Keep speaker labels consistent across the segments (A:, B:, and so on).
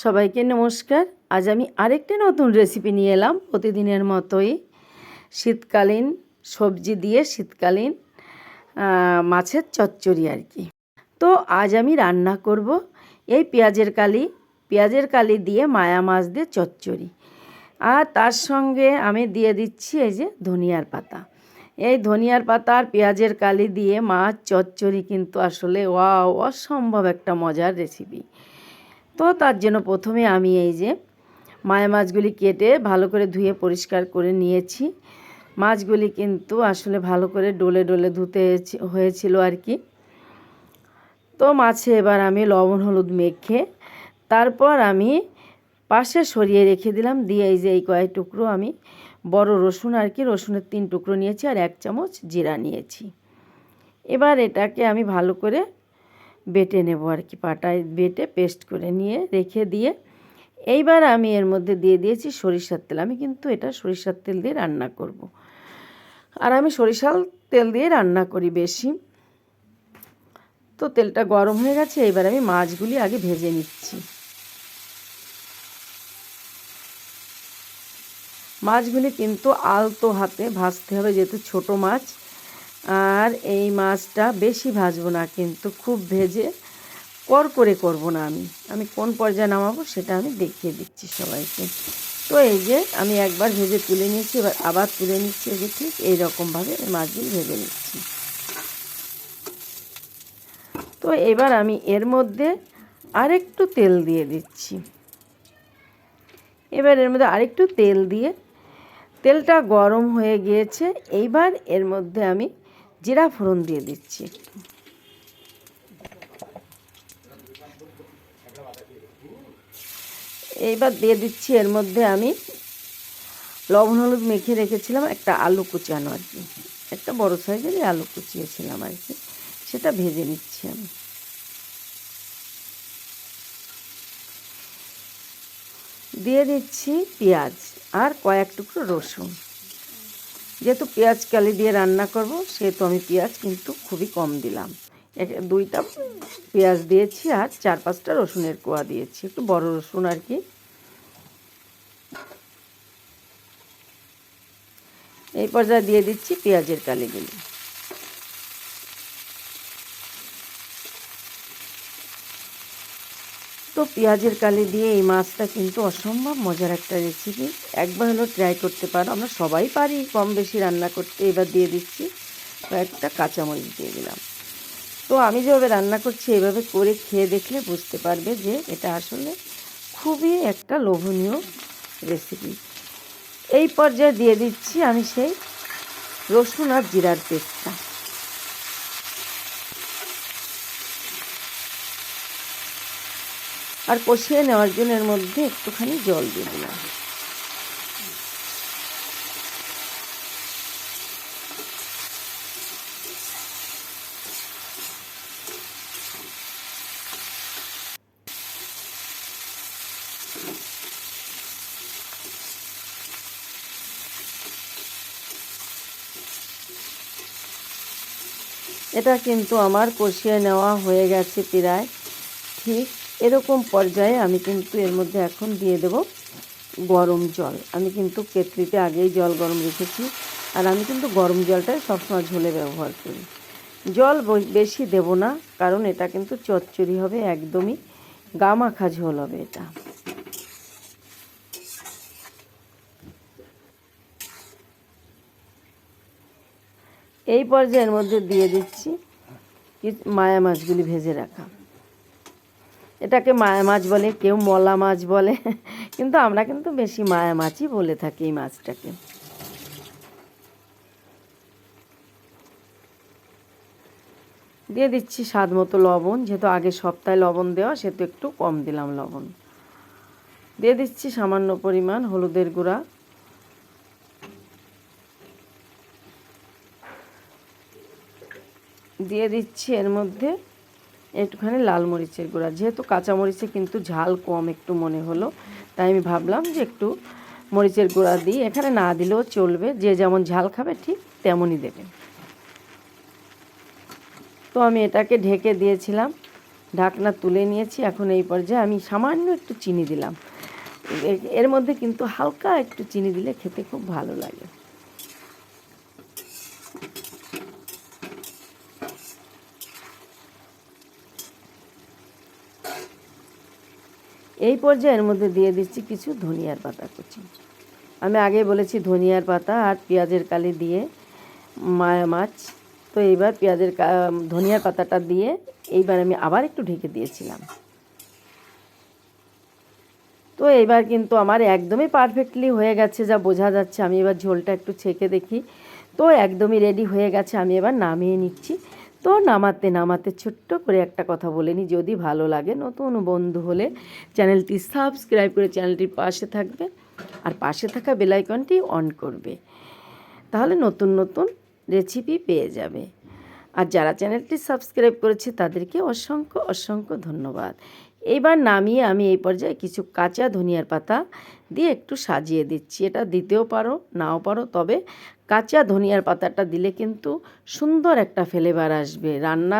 A: সবাইকে নমস্কার। আজ আমি আরেকটি নতুন রেসিপি নিয়ে এলাম প্রতিদিনের মতোই। শীতকালীন সবজি দিয়ে শীতকালীন মাছের চচ্চড়ি আর কি। তো আজ আমি রান্না করব এই পেঁয়াজের কালি। পেঁয়াজের কালি দিয়ে মায়া মাছ দিয়ে চচ্চড়ি। আর তার সঙ্গে আমি দিয়ে দিচ্ছি এই যে ধনিয়ার পাতা। এই ধনিয়ার পাতা আর পেঁয়াজের কালি দিয়ে মাছ চচ্চড়ি কিন্তু আসলে ওয়াও, অসম্ভব একটা মজার রেসিপি তো তার জন্য প্রথমে আমি এই যে মায়া মাছগুলি কেটে ভালো করে ধুয়ে পরিষ্কার করে নিয়েছি। মাছগুলি কিন্তু আসলে ভালো করে ডলে ডলে ধুতে হয়েছি- হয়েছিল আর কি। তো মাছে এবার আমি লবণ, হলুদ মেখে তারপর আমি পাশে সরিয়ে রেখে দিলাম। দিয়ে এই যে এই কয়েক টুকরো আমি বড় রসুন আর কি, রসুনের তিন টুকরো নিয়েছি আর এক চামচ জিরা নিয়েছি। এবার এটাকে আমি ভালো করে বেটে নেব আর কি, পাটায় বেটে পেস্ট করে নিয়ে রেখে দিয়ে এইবার আমি এর মধ্যে দিয়ে দিয়েছি সরিষার তেল। আমি কিন্তু এটা সরিষার তেল দিয়ে রান্না করব। আর আমি সরিষার তেল দিয়ে রান্না করি বেশি। তো তেলটা গরম হয়ে গেছে এবার আমি মাছগুলি আগে ভেজে নিচ্ছি। মাছগুলি কিন্তু আলতো হাতে ভাজতে হবে, যেহেতু ছোট মাছ। আর এই মাছটা বেশি ভাজবো না, কিন্তু খুব ভেজে কর করে করব না আমি। আমি কোন পর্যায়ে নামাবো সেটা আমি দেখিয়ে দিচ্ছি সবাইকে। তো এই যে আমি একবার ভেজে তুলে নিয়েছি, এবার আবার তুলে নিচ্ছি, এই যে ঠিক এইরকমভাবে এই মাছগুলি ভেজে নিচ্ছি। তো এবার আমি এর মধ্যে আরেকটু তেল দিয়ে দিচ্ছি। এবার এর মধ্যে আরেকটু তেল দিয়ে, তেলটা গরম হয়ে গিয়েছে, এইবার এর মধ্যে আমি জিরা ফোড়ন দিয়ে দিচ্ছি একটু। এইবার দিয়ে দিচ্ছি এর মধ্যে আমি লবণ হলুদ মেখে রেখেছিলাম একটা আলু কুচানো আর কি। একটা বড় সাইজেরই আলু কুচিয়েছিলাম আর কি। সেটা ভেজে নিচ্ছি আমি। দিয়ে দিচ্ছি পেঁয়াজ আর কয়েক টুকরো রসুন। যেহেতু পেঁয়াজ কালি দিয়ে রান্না করব, সেহেতু আমি পেঁয়াজ কিন্তু খুবই কম দিলাম। দুইটা পেঁয়াজ দিয়েছি আর চার পাঁচটা রসুনের কোয়া দিয়েছি, একটু বড় রসুন আর কি। এই পর্যায়ে দিয়ে দিচ্ছি পেঁয়াজের কালিগুলি। তো পেঁয়াজের কালি দিয়ে এই মাছটা কিন্তু অসম্ভব মজার একটা রেসিপি একবার হলেও ট্রাই করতে পারো। আমরা সবাই পারি কম বেশি রান্না করতে। এবার দিয়ে দিচ্ছি কয়েকটা কাঁচামরিচ দিয়ে দিলাম। তো আমি যেভাবে রান্না করছি এইভাবে করে খেয়ে দেখলে বুঝতে পারবে যে এটা আসলে খুবই একটা লোভনীয় রেসিপি এই পর্যায়ে দিয়ে দিচ্ছি আমি সেই রসুন আর জিরার পেস্টটা। আর কষিয়ে নেওয়ার জন্য এর মধ্যে একটুখানি জল দিয়ে দিলাম। এটা কিন্তু আমার কষিয়ে নেওয়া হয়ে গেছে প্রায়, ঠিক এরকম পর্যায়ে আমি কিন্তু এর মধ্যে এখন দিয়ে দেব গরম জল। আমি কিন্তু কেটলিতে আগেই জল গরম রেখেছি আর আমি কিন্তু গরম জলটাই সবসময় ঝোলে ব্যবহার করি। জল বেশি দেব না, কারণ এটা কিন্তু চচ্চড়ি হবে, একদমই গামাখা ঝোল হবে এটা। এই পর্যায়ের মধ্যে দিয়ে দিচ্ছি মায়া মাছগুলি ভেজে রাখা। এটাকে মায়া মাছ বলে, কেউ মলা মাছ বলে। কিন্তু আমরা কিন্তু বেশি মায়া মাছই বলে থাকি এই মাছটাকে। দিয়ে দিচ্ছি স্বাদ মতো লবণ, যেহেতু আগে সপ্তাহে লবণ দেওয়া, সেহেতু একটু কম দিলাম লবণ। দিয়ে দিচ্ছি সামান্য পরিমাণ হলুদের গুঁড়া। দিয়ে দিচ্ছি এর মধ্যে একটুখানি লাল মরিচের গুঁড়া। যেহেতু কাঁচা মরিচে কিন্তু ঝাল কম একটু মনে হলো, তাই আমি ভাবলাম যে একটু মরিচের গুঁড়া দিই। এখানে না দিলেও চলবে, যে যেমন ঝাল খাবে ঠিক তেমনই দেবে। তো আমি এটাকে ঢেকে দিয়েছিলাম, ঢাকনা তুলে নিয়েছি, এখন এই পর্যায়ে আমি সামান্য একটু চিনি দিলাম। এর মধ্যে কিন্তু হালকা একটু চিনি দিলে খেতে খুব ভালো লাগে। এই পর্যায়ে এর মধ্যে দিয়ে দিচ্ছি কিছু ধনিয়ার পাতা কুচি। আমি আগে বলেছি ধনিয়ার পাতা আর পেঁয়াজের কালি দিয়ে মায়া মাছ। তো এইবার পেঁয়াজের ধনিয়ার পাতাটা দিয়ে এইবার আমি আবার একটু ঢেকে দিয়েছিলাম। তো এবার কিন্তু আমার একদমই পারফেক্টলি হয়ে গেছে, যা বোঝা যাচ্ছে। আমি এবার ঝোলটা একটু ছেঁকে দেখি। তো একদমই রেডি হয়ে গেছে, আমি এবার নামিয়ে নিচ্ছি। তো নামাতে নামাতে ছোট্ট করে একটা কথা বলে নিই। যদি ভালো লাগে নতুন বন্ধু হলে চ্যানেলটি সাবস্ক্রাইব করে চ্যানেলটির পাশে থাকবে আর পাশে থাকা বেলাইকনটি অন করবে। তাহলে নতুন নতুন রেসিপি পেয়ে যাবে। আর যারা চ্যানেলটি সাবস্ক্রাইব করেছে তাদেরকে অসংখ্য অসংখ্য ধন্যবাদ। এবার নামিয়ে আমি এই পর্যায়ে কিছু কাঁচা ধনিয়ার পাতা দিয়ে একটু সাজিয়ে দিচ্ছি। এটা দিতেও পারো, নাও পারো, তবে কাঁচা ধনিয়ার পাতাটা দিলে কিন্তু সুন্দর একটা ফ্লেভার আসবে রান্না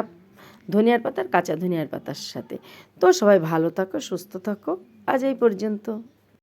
A: ধনিয়ার পাতার কাঁচা ধনিয়ার পাতার সাথে। তো সবাই ভালো থাকো, সুস্থ থাকো। আজ এই পর্যন্ত।